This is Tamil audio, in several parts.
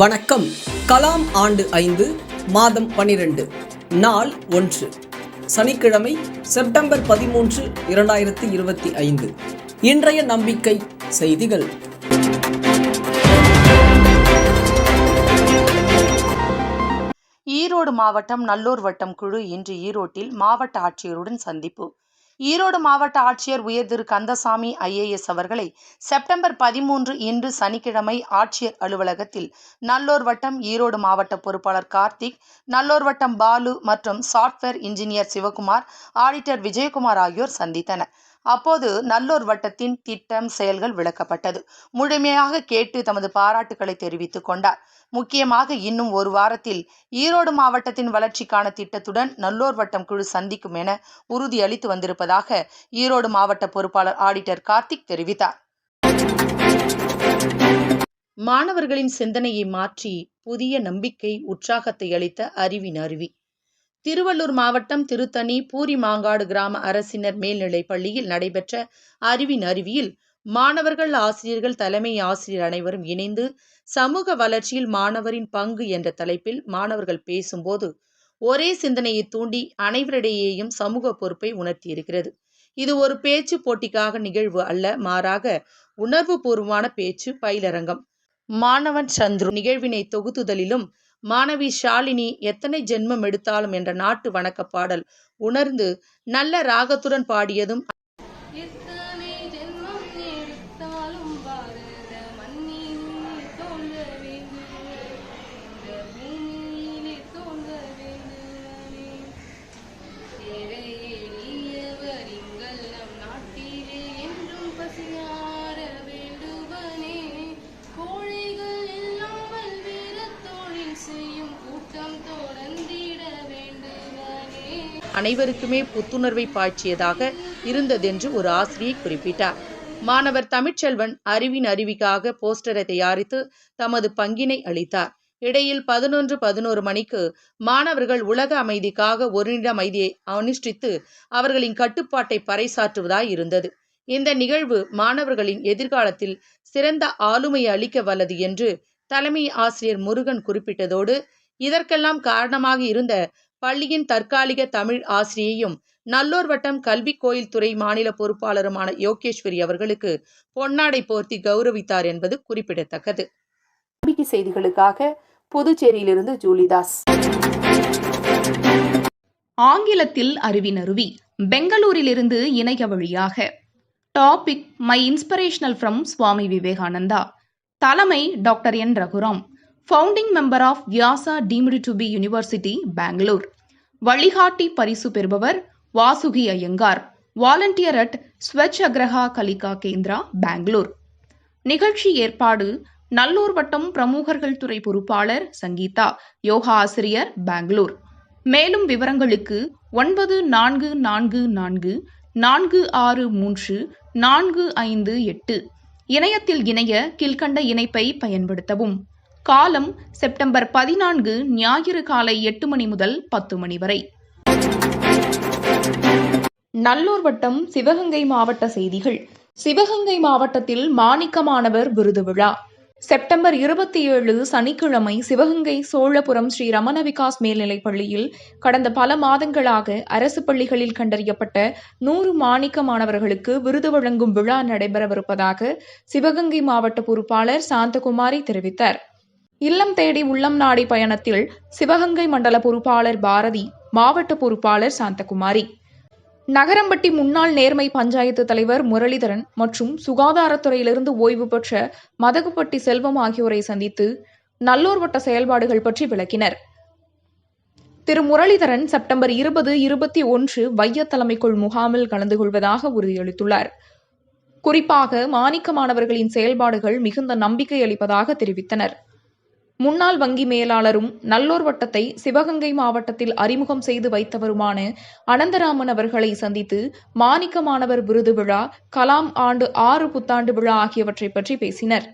வணக்கம். கலாம் ஆண்டு ஐந்து மாதம் பனிரெண்டு நாள் ஒன்று. சனிக்கிழமை செப்டம்பர் பதிமூன்று இரண்டாயிரத்தி இருபத்தி ஐந்து. இன்றைய நம்பிக்கை செய்திகள். ஈரோடு மாவட்டம் நல்லூர் வட்டம் குழு இன்று ஈரோட்டில் மாவட்ட ஆட்சியருடன் சந்திப்பு. ஈரோடு மாவட்ட ஆட்சியர் உயர் திரு கந்தசாமி ஐஏஎஸ் அவர்களை செப்டம்பர் பதிமூன்று இன்று சனிக்கிழமை ஆட்சியர் அலுவலகத்தில் நல்லூர் வட்டம் ஈரோடு மாவட்ட பொறுப்பாளர் கார்த்திக் நல்லூர் வட்டம் பாலு மற்றும் software engineer Sivakumar auditor Vijayakumar ஆகியோர் சந்தித்தனர். அப்போது நல்லோர் வட்டத்தின் திட்டம் செயல்கள் விளக்கப்பட்டது. முழுமையாக கேட்டு தமது பாராட்டுக்களை தெரிவித்துக் கொண்டார். முக்கியமாக இன்னும் ஒரு வாரத்தில் ஈரோடு மாவட்டத்தின் வளர்ச்சிக்கான திட்டத்துடன் நல்லோர் வட்டம் குழு சந்திக்கும் என உறுதியளித்து வந்திருப்பதாக ஈரோடு மாவட்ட பொறுப்பாளர் ஆடிட்டர் கார்த்திக் தெரிவித்தார். மாணவர்களின் சிந்தனையை மாற்றி புதிய நம்பிக்கை உற்சாகத்தை அளித்த அறிவின் அருவி. திருவள்ளூர் மாவட்டம் திருத்தணி பூரி மாங்காடு கிராம அரசினர் மேல்நிலைப் பள்ளியில் நடைபெற்ற அறிவின் அருவியில் மாணவர்கள் ஆசிரியர்கள் தலைமை ஆசிரியர் அனைவரும் இணைந்து சமூக வளர்ச்சியில் மாணவரின் பங்கு என்ற தலைப்பில் மாணவர்கள் பேசும்போது ஒரே சிந்தனையை தூண்டி அனைவரிடையேயும் சமூக பொறுப்பை உணர்த்தியிருக்கிறது. இது ஒரு பேச்சு போட்டிக்காக நிகழ்வு அல்ல மாறாக உணர்வுபூர்வமான பேச்சு பயிலரங்கம். மாணவன் சந்துரு நிகழ்வினை தொகுத்துதலிலும் மாணவி ஷாலினி எத்தனை ஜென்மம் எடுத்தாலும் என்ற நாட்டு வணக்க பாடல் உணர்ந்து நல்ல ராகத்துடன் பாடியதும் அனைவருக்குமே புத்துணர்வை பாய்ச்சியதாக இருந்ததென்று ஒரு ஆசிரியை குறிப்பிட்டார். மாணவர் தமிழ்ச்செல்வன் அறிவின் அறிவிக்காக போஸ்டரை தயாரித்து தமது பங்கினை அளித்தார். இடையில் பதினொன்று பதினோரு மணிக்கு மாணவர்கள் உலக அமைதிக்காக ஒரு நிமிட அமைதியை அனுஷ்டித்து அவர்களின் கட்டுப்பாட்டை பறைசாற்றுவதாய் இருந்தது. இந்த நிகழ்வு மாணவர்களின் எதிர்காலத்தில் சிறந்த ஆளுமையை அளிக்க வல்லது என்று தலைமை ஆசிரியர் முருகன் குறிப்பிட்டதோடு இதற்கெல்லாம் காரணமாக இருந்த பள்ளியின் தற்காலிக தமிழ் ஆசிரியையும் நல்லூர் வட்டம் கல்வி கோயில் துறை மாநில பொறுப்பாளருமான யோகேஸ்வரி அவர்களுக்கு பொன்னாடை போர்த்தி கௌரவித்தார் என்பது குறிப்பிடத்தக்கது. நம்பிக்கை செய்திகளுக்காக புதுச்சேரியிலிருந்து ஜூலிதாஸ். ஆங்கிலத்தில் அறிவினருவி பெங்களூரிலிருந்து இணைய வழியாக topic my inspirational from Swami Vivekananda. தலைமை doctor N Raghuram. Founding member of Vyasa deemed to be university Bangalore. வழிகாட்டி பரிசு பெறுபவர் Vasuki Iyengar. Volunteer at Swachh Agraha Kalika Kendra Bangalore. நிகழ்ச்சி ஏற்பாடு நல்லூர் வட்டம் பிரமுகர்கள் துறை பொறுப்பாளர் சங்கீதா யோகா ஆசிரியர் பெங்களூர். மேலும் விவரங்களுக்கு ஒன்பது நான்கு நான்கு நான்கு நான்கு ஆறு மூன்று நான்கு ஐந்து எட்டு. இணையத்தில் இணைய கீழ்கண்ட இணைப்பை பயன்படுத்தவும். காலம் செப்டம்பர் பதினான்கு ஞாயிறு காலை எட்டு மணி முதல் பத்து மணி வரை. நல்லூர் வட்டம் சிவகங்கை மாவட்ட செய்திகள். சிவகங்கை மாவட்டத்தில் மாணிக்க மாணவர் விருது விழா. செப்டம்பர் இருபத்தி ஏழு சனிக்கிழமை சிவகங்கை சோழபுரம் ஸ்ரீ ரமண விகாஸ் மேல்நிலைப் பள்ளியில் கடந்த பல மாதங்களாக அரசு பள்ளிகளில் கண்டறியப்பட்ட நூறு மாணிக்க மாணவர்களுக்கு விருது வழங்கும் விழா நடைபெறவிருப்பதாக சிவகங்கை மாவட்ட பொறுப்பாளர் சாந்தகுமாரி தெரிவித்தார். இல்லம் தேடி உள்ளம் நாடி பயணத்தில் சிவகங்கை மண்டல பொறுப்பாளர் பாரதி மாவட்ட பொறுப்பாளர் சாந்தகுமாரி. நகரம்பட்டி முன்னாள் நேர்மை பஞ்சாயத்து தலைவர் முரளிதரன் மற்றும் சுகாதாரத்துறையிலிருந்து ஓய்வு பெற்ற மதகுப்பட்டி செல்வம் ஆகியோரை சந்தித்து நல்லூர் வட்ட செயல்பாடுகள் பற்றி விளக்கினர். திரு முரளிதரன் செப்டம்பர் இருபது இருபத்தி ஒன்று வைய தலைமைக்குள் முகாமில் கலந்து கொள்வதாக உறுதியளித்துள்ளார். குறிப்பாக மாணிக்க மாணவர்களின் செயல்பாடுகள் மிகுந்த நம்பிக்கை அளிப்பதாக தெரிவித்தனர். முன்னாள் வங்கி மேலாளரும் நல்லோர் வட்டத்தை சிவகங்கை மாவட்டத்தில் அறிமுகம் செய்து வைத்தவருமான அனந்தராமன் அவர்களை சந்தித்து மாணிக்க மாணவர் விருது விழா கலாம் ஆண்டு ஆறு புத்தாண்டு விழா ஆகியவற்றை பற்றி பேசினர்.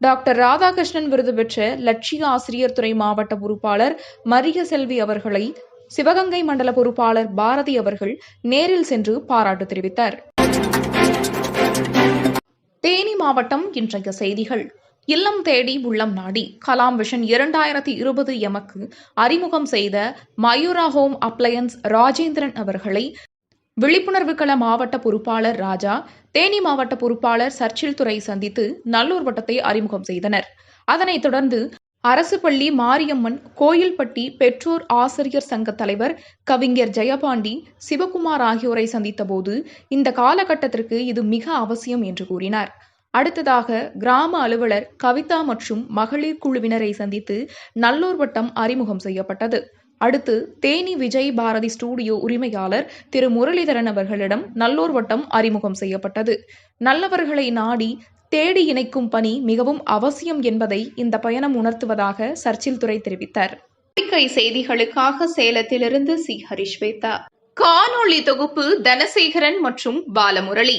டாக்டர் ராதாகிருஷ்ணன் விருது பெற்ற லட்சிய ஆசிரியர் துறை மாவட்ட பொறுப்பாளர் மரிய செல்வி அவர்களை சிவகங்கை மண்டல பொறுப்பாளர் பாரதி அவர்கள் நேரில் சென்று பாராட்டு தெரிவித்தார். தேனி மாவட்டம் இன்றைய செய்திகள். இல்லம் தேடி உள்ளம் நாடி கலாம் விஷன் இரண்டாயிரத்தி இருபது எமக்கு அறிமுகம் செய்த மயூரா ஹோம் அப்ளையன்ஸ் ராஜேந்திரன் அவர்களை விழிப்புணர்வு கள மாவட்ட பொறுப்பாளர் ராஜா தேனி மாவட்ட பொறுப்பாளர் சர்ச்சில் துறை சந்தித்து நல்லூர் வட்டத்தை அறிமுகம் செய்தனர். அதனைத் தொடர்ந்து அரசு பள்ளி மாரியம்மன் கோயில்பட்டி பெற்றோர் ஆசிரியர் சங்க தலைவர் கவிஞர் ஜெயபாண்டி சிவகுமார் ஆகியோரை சந்தித்தபோது இந்த காலகட்டத்திற்கு இது மிக அவசியம் என்று கூறினார். அடுத்ததாக கிராம அலுவலர் கவிதா மற்றும் மகளிர் குழுவினரை சந்தித்து நல்லூர் வட்டம் அறிமுகம் செய்யப்பட்டது. அடுத்து தேனி விஜய் பாரதி ஸ்டூடியோ உரிமையாளர் திரு முரளிதரன் அவர்களிடம் நல்லூர் வட்டம் அறிமுகம் செய்யப்பட்டது. நல்லவர்களை நாடி தேடி இணைக்கும் பணி மிகவும் அவசியம் என்பதை இந்த பயணம் உணர்த்துவதாக சர்ச்சில் துறை தெரிவித்தார். செய்திகளுக்காக சேலத்திலிருந்து சி. ஹரிஷ்வேதா. காணொளி தொகுப்பு தனசேகரன் மற்றும் பாலமுரளி.